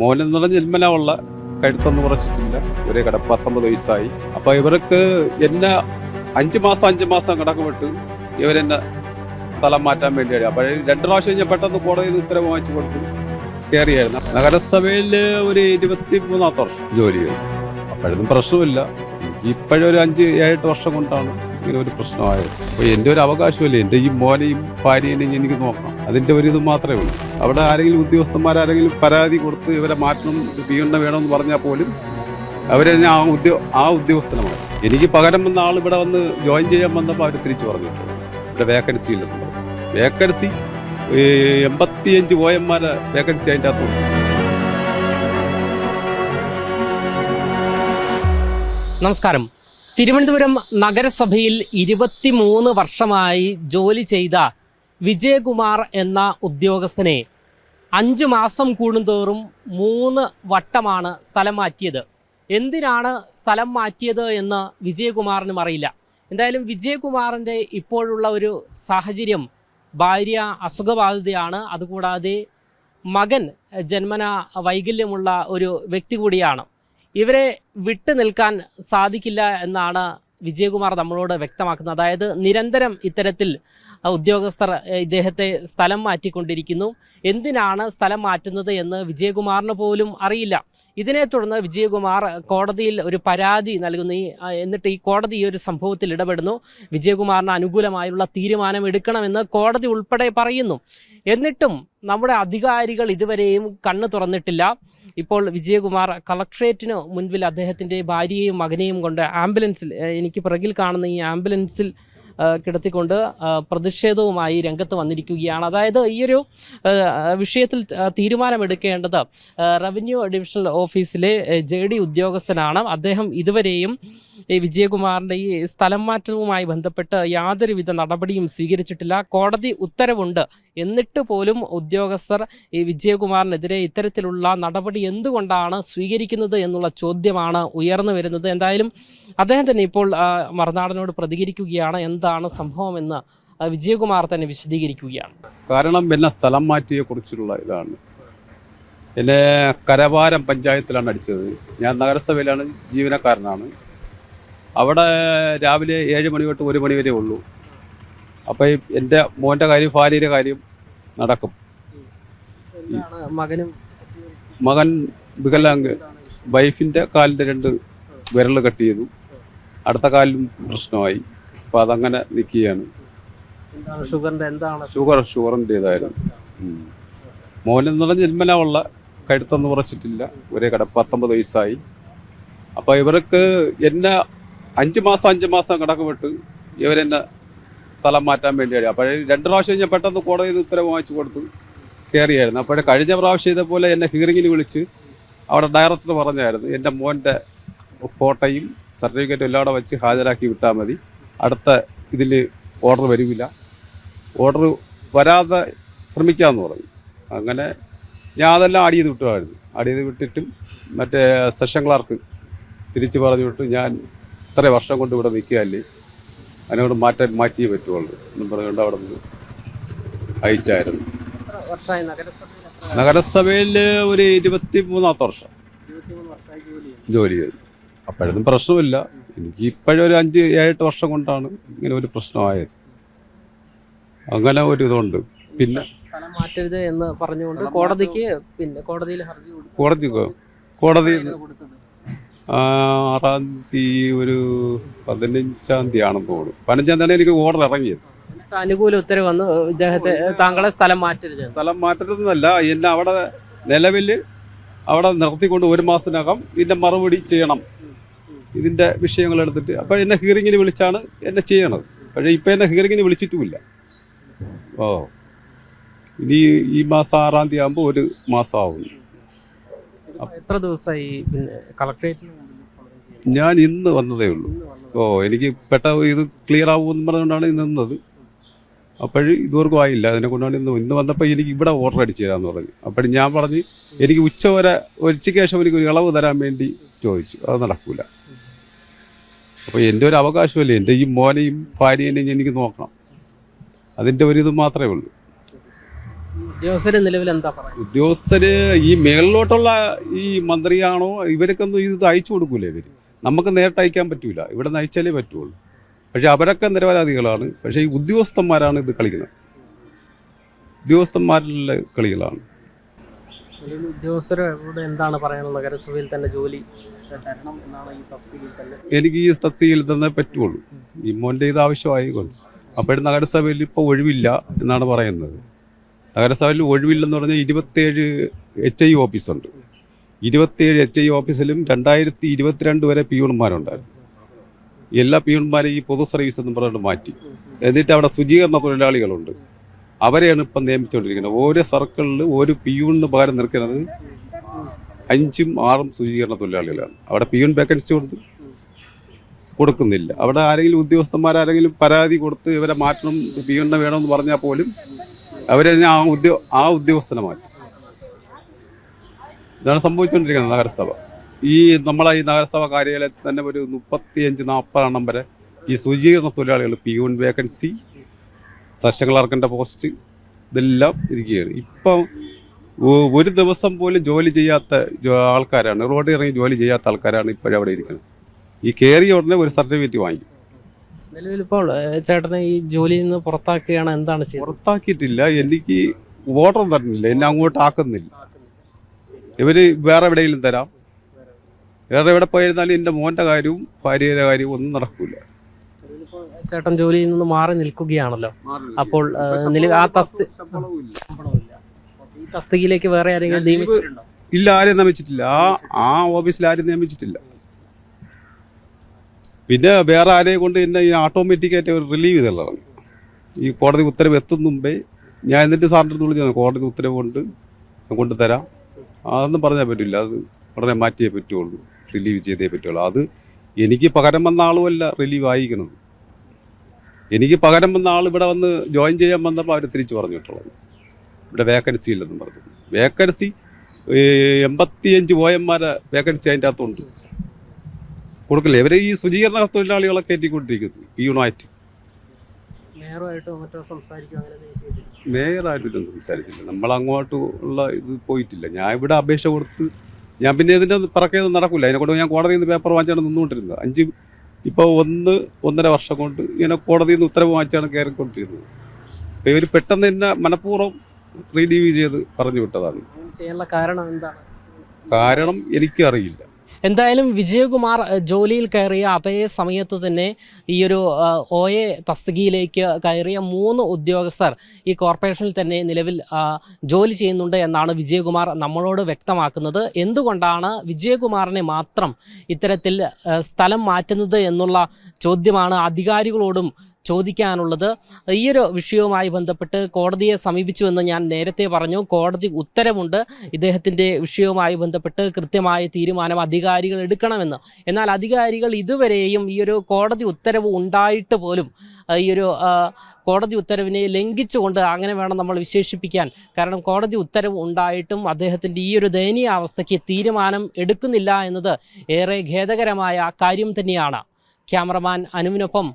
മോനെന്ന് നിറഞ്ഞ ജന്മനാവുള്ള കഴുത്തൊന്നും കുറച്ചിട്ടില്ല. ഒരേ കട പത്തൊമ്പത് വയസ്സായി. അപ്പൊ ഇവർക്ക് എന്നെ അഞ്ചു മാസം അഞ്ചു മാസം കടക്ക് വിട്ട് ഇവരെന്നെ സ്ഥലം മാറ്റാൻ വേണ്ടിയാണ്. അപ്പോൾ രണ്ട് പ്രാവശ്യം ഞാൻ പെട്ടെന്ന് നിന്ന് ഉത്തരവ് വാങ്ങിച്ചു കൊടുത്തു കയറിയായിരുന്നു. നഗരസഭയിൽ ഒരു ഇരുപത്തി മൂന്നാമത്തെ വർഷം ജോലി ചെയ്തു. അപ്പോഴൊന്നും പ്രശ്നമില്ല ഇപ്പോഴൊരു അഞ്ച് ഏഴെട്ട് വർഷം കൊണ്ടാണ് ഇങ്ങനെ ഒരു പ്രശ്നമായത്. അപ്പോൾ എന്റെ ഒരു അവകാശമല്ലേ. എന്റെ ഈ മോനെയും ഭാര്യേനെയും എനിക്ക് നോക്കണം. അതിന്റെ ഒരു ഇത് മാത്രമേ ഉള്ളൂ. അവിടെ ആരെങ്കിലും ഉദ്യോഗസ്ഥന്മാരാരെങ്കിലും പരാതി കൊടുത്ത് ഇവരെ മാറ്റണം പീഡനം വേണമെന്ന് പറഞ്ഞാൽ പോലും അവരെ ആ ഉദ്യോ ആ ഉദ്യോഗസ്ഥനമാണ്. എനിക്ക് പകരം വന്ന ആൾ ഇവിടെ വന്ന് ജോയിൻ ചെയ്യാൻ വന്നപ്പോൾ അവർ തിരിച്ചു പറഞ്ഞിട്ടുണ്ട് ഇവിടെ വേക്കൻസി ഇല്ലെന്ന് പറഞ്ഞു. വേക്കൻസി എൺപത്തിയഞ്ച് പോയന്മാരെ വേക്കൻസി അതിന്റെ അകത്തുണ്ട് നമസ്കാരം. തിരുവനന്തപുരം നഗരസഭയിൽ ഇരുപത്തിമൂന്ന് വർഷമായി ജോലി ചെയ്ത വിജയകുമാർ എന്ന ഉദ്യോഗസ്ഥനെ അഞ്ച് മാസം കൂടുന്തോറും മൂന്ന് വട്ടമാണ് സ്ഥലം മാറ്റിയത്. എന്തിനാണ് സ്ഥലം മാറ്റിയത് എന്ന് വിജയകുമാറിനും അറിയില്ല. എന്തായാലും വിജയകുമാറിന്റെ ഇപ്പോഴുള്ള ഒരു സാഹചര്യം ഭാര്യ അസുഖബാധിതയാണ്. അതുകൂടാതെ മകൻ ജന്മന വൈകല്യമുള്ള ഒരു വ്യക്തി കൂടിയാണ്. ഇവരെ വിട്ടു നിൽക്കാൻ സാധിക്കില്ല എന്നാണ് വിജയകുമാർ നമ്മളോട് വ്യക്തമാക്കുന്നത്. അതായത് നിരന്തരം ഇത്തരത്തിൽ ഉദ്യോഗസ്ഥർ ഇദ്ദേഹത്തെ സ്ഥലം മാറ്റിക്കൊണ്ടിരിക്കുന്നു. എന്തിനാണ് സ്ഥലം മാറ്റുന്നത് എന്ന് വിജയകുമാറിന് പോലും അറിയില്ല. ഇതിനെ തുടർന്ന് വിജയകുമാർ കോടതിയിൽ ഒരു പരാതി നൽകുന്നു. എന്നിട്ട് ഈ കോടതി ഈ ഒരു സംഭവത്തിൽ ഇടപെടുന്നു. വിജയകുമാറിന് അനുകൂലമായുള്ള തീരുമാനം എടുക്കണമെന്ന് കോടതി ഉൾപ്പെടെ പറയുന്നു. എന്നിട്ടും നമ്മുടെ അധികാരികൾ ഇതുവരെയും കണ്ണു തുറന്നിട്ടില്ല. ഇപ്പോൾ വിജയകുമാർ കളക്ട്രേറ്റിന് മുൻപിൽ അദ്ദേഹത്തിന്റെ ഭാര്യയെയും മകനെയും കൊണ്ട് ആംബുലൻസിൽ എനിക്ക് പിറകിൽ കാണുന്ന ഈ ആംബുലൻസിൽ കിടത്തിക്കൊണ്ട് പ്രതിഷേധവുമായി രംഗത്ത് വന്നിരിക്കുകയാണ്. അതായത് ഈയൊരു വിഷയത്തിൽ തീരുമാനമെടുക്കേണ്ടത് റവന്യൂ ഡിവിഷണൽ ഓഫീസിലെ ജെ ഡി ഉദ്യോഗസ്ഥനാണ്. അദ്ദേഹം ഇതുവരെയും ഈ വിജയകുമാറിന്റെ ഈ സ്ഥലം മാറ്റവുമായി ബന്ധപ്പെട്ട് യാതൊരുവിധ നടപടിയും സ്വീകരിച്ചിട്ടില്ല. കോടതി ഉത്തരവുണ്ട്. എന്നിട്ട് പോലും ഉദ്യോഗസ്ഥർ ഈ വിജയകുമാറിനെതിരെ ഇത്തരത്തിലുള്ള നടപടി എന്തുകൊണ്ടാണ് സ്വീകരിക്കുന്നത് എന്നുള്ള ചോദ്യമാണ് ഉയർന്നു വരുന്നത്. എന്തായാലും അദ്ദേഹം തന്നെ ഇപ്പോൾ മറുനാടനോട് പ്രതികരിക്കുകയാണ്. എന്താണ് സംഭവമെന്ന് എന്ന് വിജയകുമാർ തന്നെ വിശദീകരിക്കുകയാണ്. കാരണം എന്നെ സ്ഥലം മാറ്റിയെ കുറിച്ചുള്ള ഇതാണ്. എന്നെ കരവാരം പഞ്ചായത്തിലാണ് അടിച്ചത്. ഞാൻ നഗരസഭയിലാണ് ജീവനക്കാരനാണ്. അവിടെ രാവിലെ ഏഴ് മണി തൊട്ട് ഒരു മണി വരെ ഉള്ളൂ. അപ്പോൾ എന്റെ മോന്റെ കാര്യം ഭാര്യയുടെ കാര്യം നടക്കും. മകനും? മകൻ വികലാംഗ് വൈഫിന്റെ കാലിന്റെ രണ്ട് വിരൽ കട്ട് ചെയ്തു. അടുത്ത കാലിലും പ്രശ്നമായി. അപ്പോൾ അതങ്ങനെ നിൽക്കുകയാണ് എന്താണ് ഷുഗറിന്റെ എന്താണ്? ഷുഗർ ഷുഗറിന്റെതായിരുന്നു മോനെന്ന് പറഞ്ഞ ജന്മന ഉള്ള കഴുത്തൊന്നും കുറച്ചിട്ടില്ല ഒരേ കട പത്തൊമ്പത് വയസ്സായി. അപ്പോൾ ഇവർക്ക് എന്നെ അഞ്ച് മാസം അഞ്ച് മാസം കടക്ക് വിട്ട് ഇവരെന്നെ സ്ഥലം മാറ്റാൻ വേണ്ടിയാണ് അപ്പോൾ രണ്ട് പ്രാവശ്യം ഞാൻ പെട്ടെന്ന് കോടതിയിൽ നിന്ന് ഉത്തരവ് വാങ്ങിച്ചു കൊടുത്തു കയറിയായിരുന്നു അപ്പോൾ കഴിഞ്ഞ പ്രാവശ്യം ഇതേപോലെ എന്നെ ഹിയറിങ്ങിന് വിളിച്ച് അവിടെ ഡയറക്ടർ പറഞ്ഞായിരുന്നു എന്റെ മോന്റെ ഫോട്ടോയും സർട്ടിഫിക്കറ്റും എല്ലാം അവിടെ വെച്ച് ഹാജരാക്കി വിട്ടാൽ മതി. അടുത്ത ഇതിൽ ഓർഡർ വരില്ല. ഓർഡർ വരാതെ ശ്രമിക്കാമെന്ന് പറഞ്ഞു. അങ്ങനെ ഞാൻ അതെല്ലാം ആഡ് ചെയ്ത് വിട്ടുമായിരുന്നു. ആഡ് ചെയ്ത് വിട്ടിട്ടും മറ്റേ സെഷൻ ക്ലാർക്ക് തിരിച്ച് പറഞ്ഞു വിട്ടു ഞാൻ ഇത്ര വർഷം കൊണ്ട് ഇവിടെ നിൽക്കുകയല്ലേ? അതിനോട് മാറ്റാൻ മാറ്റിയേ പറ്റുള്ളൂ. എന്നും പറഞ്ഞുകൊണ്ട് അവിടെ നിന്ന് അയച്ചായിരുന്നു. നഗരസഭയിൽ ഒരു ഇരുപത്തി മൂന്നാമത്തെ വർഷം ജോലി ചെയ്തു. അപ്പോഴൊന്നും പ്രശ്നമില്ല. എനിക്ക് ഇപ്പോഴൊരു അഞ്ച് ഏഴെട്ട് വർഷം കൊണ്ടാണ് ഇങ്ങനെ ഒരു പ്രശ്നമായത്. അങ്ങനെ ഒരു ഇതുണ്ട് പിന്നെ സ്ഥലം മാറ്റരുത് എന്ന് പറഞ്ഞുകൊണ്ട് കോടതിക്ക് പിന്നെ കോടതിയിൽ ഹർജി കൊടുത്തു. കോടതി കോടതി കൊടുത്തത്. ആറാം തീയതി ഒരു പതിനഞ്ചാം തീയതി ആണെന്ന് തോന്നുന്നു. പതിനഞ്ചാം തീയതി എനിക്ക് ഓർഡർ ഇറങ്ങിയത്. എന്നിട്ട് അനുകൂല ഉത്തരവ് വന്നു. ഇദ്ദേഹത്തെ താങ്കളെ സ്ഥലം മാറ്റരുത് എന്ന്. സ്ഥലം മാറ്റരുതെന്നല്ല എന്നെ അവിടെ നിലവിൽ അവിടെ നിർത്തിക്കൊണ്ട് ഒരു മാസത്തിനകം ഇതിന്റെ മറുപടി ചെയ്യണം. ഇതിന്റെ വിഷയങ്ങൾ എടുത്തിട്ട് അപ്പോൾ എന്നെ ഹിയറിങ്ങിന് വിളിച്ചാണ് എന്നെ ചെയ്യണത്. പക്ഷേ ഇപ്പം എന്നെ ഹിയറിങ്ങിന് വിളിച്ചിട്ടുമില്ല. ഓ. ഇനി ഈ മാസം ആറാം തീയതി ആകുമ്പോൾ ഒരു മാസം ആവും. എത്ര ദിവസമായി പിന്നെ ചെയ്യുന്നു? ഞാൻ ഇന്ന് വന്നതേ ഉള്ളൂ. ഓ എനിക്ക് പെട്ട ഇത് ക്ലിയർ ആവുമെന്ന് പറഞ്ഞുകൊണ്ടാണ് ഇന്ന് നിന്നത്. അപ്പോഴും ഇതുവർക്കും ആയില്ല. അതിനെ കൊണ്ടാണ് ഇന്ന് ഇന്ന് വന്നപ്പോൾ എനിക്ക് ഇവിടെ ഓർഡർ അടിച്ചു തരാമെന്ന് പറഞ്ഞു. അപ്പോൾ ഞാൻ പറഞ്ഞ് എനിക്ക് ഉച്ച വരെ ഉച്ചയ്ക്ക് ശേഷം എനിക്ക് ഒരു ഇളവ് തരാൻ വേണ്ടി ചോദിച്ചു. അത് നടക്കൂല. അപ്പോൾ എന്റെ ഒരു അവകാശമല്ലേ? എന്റെ ഈ മോനെയും ഭാര്യേനെയും എനിക്ക് നോക്കണം. അതിന്റെ ഒരു ഇത് മാത്രമേ ഉള്ളൂ. ഉദ്യോഗസ്ഥര് നിലവിൽ എന്താ പറയുക? ഉദ്യോഗസ്ഥര് ഈ മേളിലോട്ടുള്ള ഈ മന്ത്രിയാണോ? ഇവർക്കൊന്നും ഇത് അയച്ചു കൊടുക്കൂലേ ഇവർ? നമുക്ക് നേരിട്ട് അയക്കാൻ പറ്റൂല. ഇവിടെ നിന്ന് അയച്ചാലേ പറ്റുള്ളൂ. പക്ഷെ അവരൊക്കെ നിരപരാധികളാണ്. പക്ഷേ ഈ ഉദ്യോഗസ്ഥന്മാരാണ് ഇത് കളിക്കുന്നത്. ഉദ്യോഗസ്ഥന്മാരിലെ കളികളാണ്. എന്താണ് തന്നെ ജോലി എന്നാണ് ഈ എനിക്ക് ഈ തസ്തികയിൽ തന്നെ പറ്റുള്ളൂ. ഈ മോന്റെ ഇത് ആവശ്യമായിക്കൊണ്ട് അപ്പോൾ നഗരസഭയിൽ ഇപ്പോൾ ഒഴിവില്ല എന്നാണ് പറയുന്നത്. നഗരസഭയിൽ ഒഴിവില്ലെന്ന് പറഞ്ഞാൽ ഇരുപത്തേഴ് എച്ച് ഐ ഓഫീസുണ്ട് ഇരുപത്തേഴ് എച്ച് ഐ ഓഫീസിലും രണ്ടായിരത്തി ഇരുപത്തിരണ്ട് വരെ പിയൂൺമാരുണ്ടായിരുന്നു എല്ലാ പിയൂൺമാരെയും ഈ പൊതു സർവീസ് എന്ന് പറഞ്ഞിട്ട് മാറ്റി. എന്നിട്ട് അവിടെ ശുചീകരണ തൊഴിലാളികളുണ്ട്. അവരെയാണ് ഇപ്പം നിയമിച്ചുകൊണ്ടിരിക്കുന്നത്. ഓരോ സർക്കിളിൽ ഒരു പിയൂണിന് പകരം നിൽക്കുന്നത് അഞ്ചും ആറും ശുചീകരണ തൊഴിലാളികളാണ്. അവിടെ പിയൂൺ വേക്കൻസി കൊടുത്ത് കൊടുക്കുന്നില്ല. അവിടെ ആരെങ്കിലും ഉദ്യോഗസ്ഥന്മാരാരെങ്കിലും പരാതി കൊടുത്ത് ഇവരെ മാറ്റണം പിയൂണിനെ വേണമെന്ന് പറഞ്ഞാൽ പോലും അവരെ ആ ഉദ്യോ ആ ഉദ്യോഗസ്ഥനെ മാറ്റും. ഇതാണ് സംഭവിച്ചുകൊണ്ടിരിക്കുന്നത് നഗരസഭ. ഈ നമ്മളെ ഈ നഗരസഭ കാര്യാലയത്തിൽ തന്നെ ഒരു മുപ്പത്തിയഞ്ച് നാൽപ്പതെണ്ണം വരെ ഈ ശുചീകരണ തൊഴിലാളികൾ പിയൂൺ വേക്കൻസി സെഷൻ ക്ലർക്കിന്റെ പോസ്റ്റ് ഇതെല്ലാം ഇരിക്കുകയാണ്. ഇപ്പം ഒരു ദിവസം പോലും ജോലി ചെയ്യാത്ത ആൾക്കാരാണ് റോഡിൽ ഇറങ്ങി ജോലി ചെയ്യാത്ത ആൾക്കാരാണ് ഇപ്പോഴും അവിടെ ഇരിക്കുന്നത്. ഈ കയറിയ ഉടനെ ഒരു സർട്ടിഫിക്കറ്റ് വാങ്ങി നിലവിൽ ഇപ്പോൾ ചേട്ടനെ ഈ ജോലിയിൽ നിന്ന് പുറത്താക്കുകയാണ് എന്താണ് ചെയ്യുന്നത്? പുറത്താക്കിയിട്ടില്ല എനിക്ക് ഓർഡർ തരുന്നില്ല എന്നെ അങ്ങോട്ട് ആക്കുന്നില്ല. ഇവർ വേറെ എവിടെയെങ്കിലും തരാം. വേറെ എവിടെ പോയിരുന്നാലും എന്റെ മോന്റെ കാര്യവും ഭാര്യയുടെ കാര്യവും ഒന്നും നടക്കൂല. ചേട്ടൻ ജോലിയിൽ നിന്ന് മാറി നിൽക്കുകയാണല്ലോ. അപ്പോൾ ആ തസ്തി. ഈ തസ്തികയിലേക്ക് വേറെ ആരെങ്കിലും നിയമിച്ചിട്ടുണ്ടോ? ഇല്ല ആരെയും നിയമിച്ചിട്ടില്ല. ആ ആ ഓഫീസിൽ ആരും നിയമിച്ചിട്ടില്ല. പിന്നെ വേറെ ആരെയും കൊണ്ട് എന്നെ ഈ ഓട്ടോമാറ്റിക്കായിട്ട് റിലീവ് ചെയ്തുള്ളതാണ് ഈ കോടതി ഉത്തരവ് എത്തും മുമ്പേ ഞാൻ എന്നിട്ട് സാറിന്റെ അടുത്ത് വിളിച്ചു കോടതി ഉത്തരവ് കൊണ്ട് കൊണ്ട് തരാം. അതൊന്നും പറഞ്ഞാൽ പറ്റില്ല. അത് ഉടനെ മാറ്റിയേ പറ്റുള്ളൂ. റിലീവ് ചെയ്തേ പറ്റുള്ളൂ. അത് എനിക്ക് പകരം വന്ന ആളുമല്ല റിലീവ് ആയിക്കണത് എനിക്ക് പകരം വന്ന ആൾ ഇവിടെ വന്ന് ജോയിൻ ചെയ്യാൻ വന്നപ്പോൾ അവർ തിരിച്ചു പറഞ്ഞു വിട്ടുള്ളത് ഇവിടെ വേക്കൻസി ഇല്ലെന്നും പറഞ്ഞു. വേക്കൻസി എൺപത്തിയഞ്ച് ഓയന്മാരെ വേക്കൻസി അതിന്റെ അകത്തുണ്ട്. കൊടുക്കില്ല. ഇവരെ ഈ ശുചീകരണ തൊഴിലാളികളെ കയറ്റിക്കൊണ്ടിരിക്കുന്നു ഈ യുണൈറ്റ്. മേയറായിട്ടൊന്നും സംസാരിച്ചില്ല. നമ്മൾ അങ്ങോട്ട് ഉള്ള ഇത് പോയിട്ടില്ല. ഞാൻ ഇവിടെ അപേക്ഷ കൊടുത്ത് ഞാൻ പിന്നെ ഇതിന്റെ പിറക്കേത് നടക്കില്ല അതിനെ കൊണ്ട് ഞാൻ കോടതിയിൽ നിന്ന് പേപ്പർ വാങ്ങിച്ചാണ് നിന്നുകൊണ്ടിരുന്നത്. അഞ്ച് ഇപ്പോൾ ഒന്ന് ഒന്നര വർഷം കൊണ്ട് ഇങ്ങനെ കോടതിയിൽ നിന്ന് ഉത്തരവ് വാങ്ങിച്ചാണ് കയറിക്കൊണ്ടിരുന്നത് അപ്പോൾ ഇവർ പെട്ടെന്ന് തന്നെ മനഃപൂർവം റീലീവ് ചെയ്ത് പറഞ്ഞു വിട്ടതാണ്. ചെയ്യാനുള്ള കാരണം എന്താണ്? കാരണം എനിക്കും അറിയില്ല എന്തായാലും വിജയകുമാർ ജോലിയിൽ കയറിയ അതേ സമയത്ത് തന്നെ ഈ ഒരു ഒ എ തസ്തികയിലേക്ക് കയറിയ മൂന്ന് ഉദ്യോഗസ്ഥർ ഈ കോർപ്പറേഷനിൽ തന്നെ നിലവിൽ ജോലി ചെയ്യുന്നുണ്ട് എന്നാണ് വിജയകുമാർ നമ്മളോട് വ്യക്തമാക്കുന്നത്. എന്തുകൊണ്ടാണ് വിജയകുമാറിനെ മാത്രം ഇത്തരത്തിൽ സ്ഥലം മാറ്റുന്നത് എന്നുള്ള ചോദ്യമാണ് അധികാരികളോടും ചോദിക്കാനുള്ളത്. ഈയൊരു വിഷയവുമായി ബന്ധപ്പെട്ട് കോടതിയെ സമീപിച്ചുവെന്ന് ഞാൻ നേരത്തെ പറഞ്ഞു. കോടതി ഉത്തരവുണ്ട്. ഇദ്ദേഹത്തിന്റെ വിഷയവുമായി ബന്ധപ്പെട്ട് കൃത്യമായ തീരുമാനം അധികാരികൾ എടുക്കണമെന്ന്. എന്നാൽ അധികാരികൾ ഇതുവരെയും ഈ ഒരു കോടതി ഉത്തരവ് ഉണ്ടായിട്ട് പോലും ഈയൊരു കോടതി ഉത്തരവിനെ ലംഘിച്ചുകൊണ്ട് അങ്ങനെ വേണം നമ്മൾ വിശേഷിപ്പിക്കാൻ. കാരണം കോടതി ഉത്തരവ് ഉണ്ടായിട്ടും അദ്ദേഹത്തിന്റെ ഈ ഒരു ദയനീയ അവസ്ഥയ്ക്ക് തീരുമാനം എടുക്കുന്നില്ല എന്നത് ഏറെ ഖേദകരമായ കാര്യം തന്നെയാണ്. ക്യാമറമാൻ അനുവിനൊപ്പം